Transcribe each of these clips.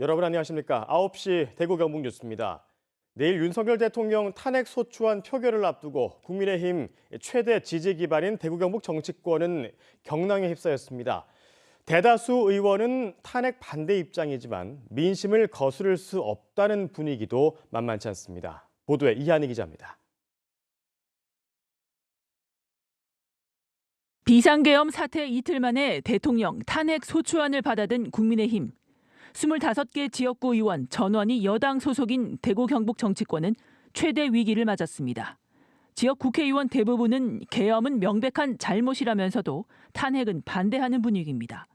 여러분 안녕하십니까? 9시 대구 경북 뉴스입니다. 내일 윤석열 대통령 탄핵 소추안 표결을 앞두고 국민의힘 최대 지지 기반인 대구 경북 정치권은 경랑에 휩싸였습니다. 대다수 의원은 탄핵 반대 입장이지만 민심을 거스를 수 없다는 분위기도 만만치 않습니다. 보도에 이한희 기자입니다. 비상계엄 사태 이틀 만에 대통령 탄핵 소추안을 받아든 국민의힘. 25개 지역구 의원 전원이 여당 소속인 대구 경북 정치권은 최대 위기를 맞았습니다. 지역 국회의원 대부분은 계엄은 명백한 잘못이라면서도 탄핵은 반대하는 분위기입니다.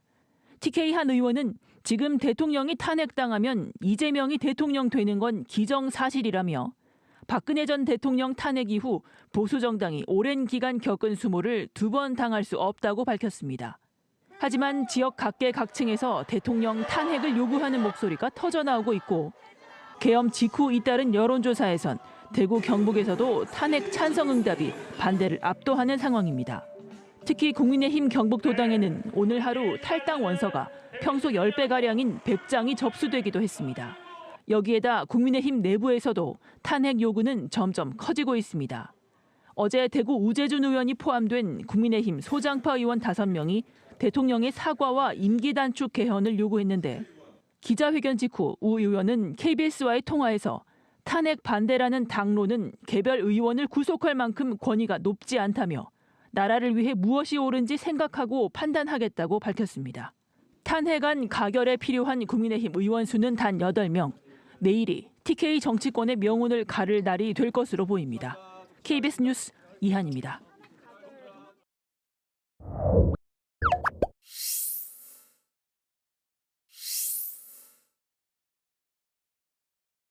TK 한 의원은 지금 대통령이 탄핵당하면 이재명이 대통령 되는 건 기정사실이라며 박근혜 전 대통령 탄핵 이후 보수 정당이 오랜 기간 겪은 수모를 두 번 당할 수 없다고 밝혔습니다. 하지만 지역 각계각층에서 대통령 탄핵을 요구하는 목소리가 터져나오고 있고 계엄 직후 잇따른 여론조사에선 대구 경북에서도 탄핵 찬성 응답이 반대를 압도하는 상황입니다. 특히 국민의힘 경북도당에는 오늘 하루 탈당 원서가 평소 10배가량인 100장이 접수되기도 했습니다. 여기에다 국민의힘 내부에서도 탄핵 요구는 점점 커지고 있습니다. 어제 대구 우재준 의원이 포함된 국민의힘 소장파 의원 5명이 대통령의 사과와 임기 단축 개헌을 요구했는데 기자회견 직후 우 의원은 KBS와의 통화에서 탄핵 반대라는 당론은 개별 의원을 구속할 만큼 권위가 높지 않다며 나라를 위해 무엇이 옳은지 생각하고 판단하겠다고 밝혔습니다. 탄핵안 가결에 필요한 국민의힘 의원 수는 단 8명. 내일이 TK 정치권의 명운을 가를 날이 될 것으로 보입니다. KBS 뉴스 이한입니다.